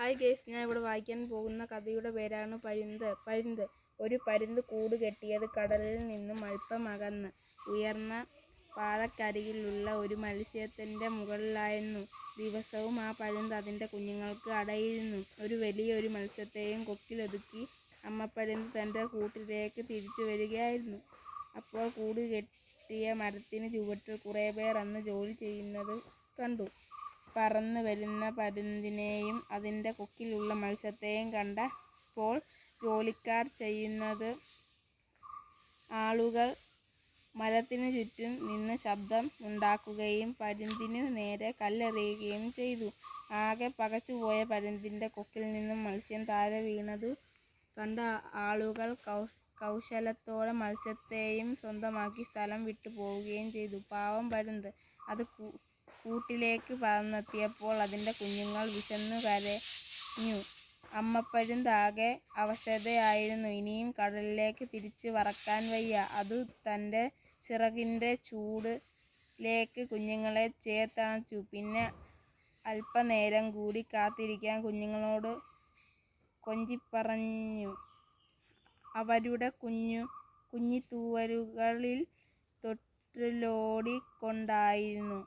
Hi guys ഞാൻ ഇവിടെ വായിക്കാൻ പോകുന്ന കഥയുടെ പേരാണ് പരുന്ത്. പരുന്ത് ഒരു പരുന്ത് കൂട് കെട്ടിയത് കടലിൽ നിന്നും അല്പം അകന്ന് ഉയർന്ന പാതക്കരികിലുള്ള ഒരു മത്സ്യത്തിന്റെ മുകളിലായിരുന്നു. ദിവസവും ആ പരുന്ത് അതിന്റെ കുഞ്ഞുങ്ങൾക്ക് അടയിരുന്നു. ഒരു വലിയൊരു മത്സ്യത്തെയും കൊക്കിലൊതുക്കി അമ്മപ്പരുന്ത് തന്റെ കൂട്ടിലേക്ക് തിരിച്ചു വരികയായിരുന്നു. അപ്പോൾ കൂട് കെട്ടിയ മരത്തിന് ചുവട്ടിൽ കുറേ പേർ അന്ന് ജോലി ചെയ്യുന്നത് കണ്ടു. പറന്നു വരുന്ന പരുന്തിനെയും അതിന്റെ കൊക്കിലുള്ള മത്സ്യത്തെയും കണ്ടപ്പോൾ ജോലിക്കാർ ചെയ്യുന്നത് ആളുകൾ മരത്തിനു ചുറ്റും നിന്ന് ശബ്ദം ഉണ്ടാക്കുകയും പരുന്തിനു നേരെ കല്ലെറിയുകയും ചെയ്തു. ആകെ പകച്ചുപോയ പരുന്തിന്റെ കൊക്കിൽ നിന്നും മത്സ്യം താഴെ വീണതു കണ്ട ആളുകൾ കൗശലത്തോടെ മത്സ്യത്തെയും സ്വന്തമാക്കി സ്ഥലം വിട്ടു പോവുകയും ചെയ്തു. പാവം പരുന്ത്. അത് കൂട്ടിലേക്ക് പറന്നെത്തിയപ്പോൾ അതിന്റെ കുഞ്ഞുങ്ങൾ വിശന്നു കരഞ്ഞു. അമ്മപ്പഴും താകെ അവശതയായിരുന്നു. ഇനിയും കടലിലേക്ക് തിരിച്ച് വറക്കാൻ വയ്യ. അത് തന്റെ ചിറകിന്റെ ചൂടിലേക്ക് കുഞ്ഞുങ്ങളെ ചേർത്തണച്ചു. പിന്നെ അല്പനേരം കൂടി കാത്തിരിക്കാൻ കുഞ്ഞുങ്ങളോട് കൊഞ്ചിപ്പറഞ്ഞു. അവരുടെ കുഞ്ഞു കുഞ്ഞിത്തൂവലുകളിൽ തൊട്ടിലോടിക്കൊണ്ടായിരുന്നു.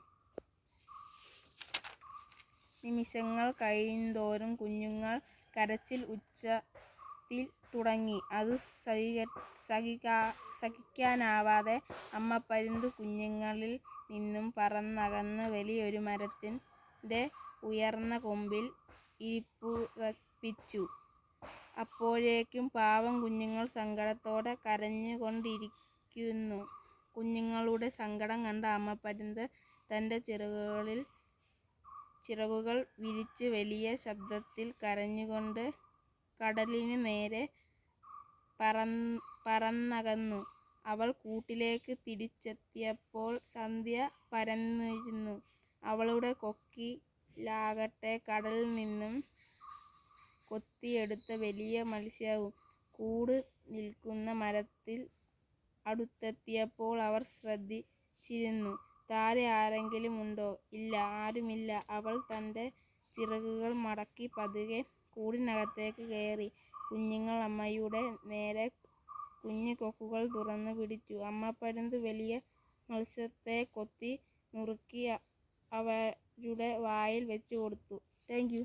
നിമിഷങ്ങൾ കഴിയുന്തോറും കുഞ്ഞുങ്ങൾ കരച്ചിൽ ഉച്ചത്തിൽ തുടങ്ങി. അത് സഹിക്കാനാവാതെ അമ്മ പരുന്ത് കുഞ്ഞുങ്ങളിൽ നിന്നും പറന്നകന്ന് വലിയൊരു മരത്തിന്റെ ഉയർന്ന കൊമ്പിൽ ഇരിപ്പുറപ്പിച്ചു. അപ്പോഴേക്കും പാവം കുഞ്ഞുങ്ങൾ സങ്കടത്തോടെ കരഞ്ഞുകൊണ്ടിരിക്കുന്നു. കുഞ്ഞുങ്ങളുടെ സങ്കടം കണ്ട അമ്മപ്പരുന്ത് തന്റെ ചിറകുകൾ വിരിച്ച് വലിയ ശബ്ദത്തിൽ കരഞ്ഞുകൊണ്ട് കടലിനു നേരെ പറന്നകന്നു. അവൾ കൂട്ടിലേക്ക് തിരിച്ചെത്തിയപ്പോൾ സന്ധ്യ പരന്നിരുന്നു. അവളുടെ കൊക്കി കൊക്കിലാകട്ടെ കടലിൽ നിന്നും കൊത്തിയെടുത്ത വലിയ മത്സ്യവും. കൂട് നിൽക്കുന്ന മരത്തിൽ അടുത്തെത്തിയപ്പോൾ അവർ ശ്രദ്ധിച്ചിരുന്നു. താഴെ ആരെങ്കിലും ഉണ്ടോ? ഇല്ല, ആരുമില്ല. അവൾ തന്റെ ചിറകുകൾ മടക്കി പതുകെ കൂടിനകത്തേക്ക് കയറി. കുഞ്ഞുങ്ങൾ അമ്മയുടെ നേരെ കുഞ്ഞു കൊക്കുകൾ തുറന്നു പിടിച്ചു. അമ്മ പരുന്ത് വലിയ മത്സ്യത്തെ കൊത്തി നുറുക്കി അവരുടെ വായിൽ വെച്ചുകൊടുത്തു. Thank you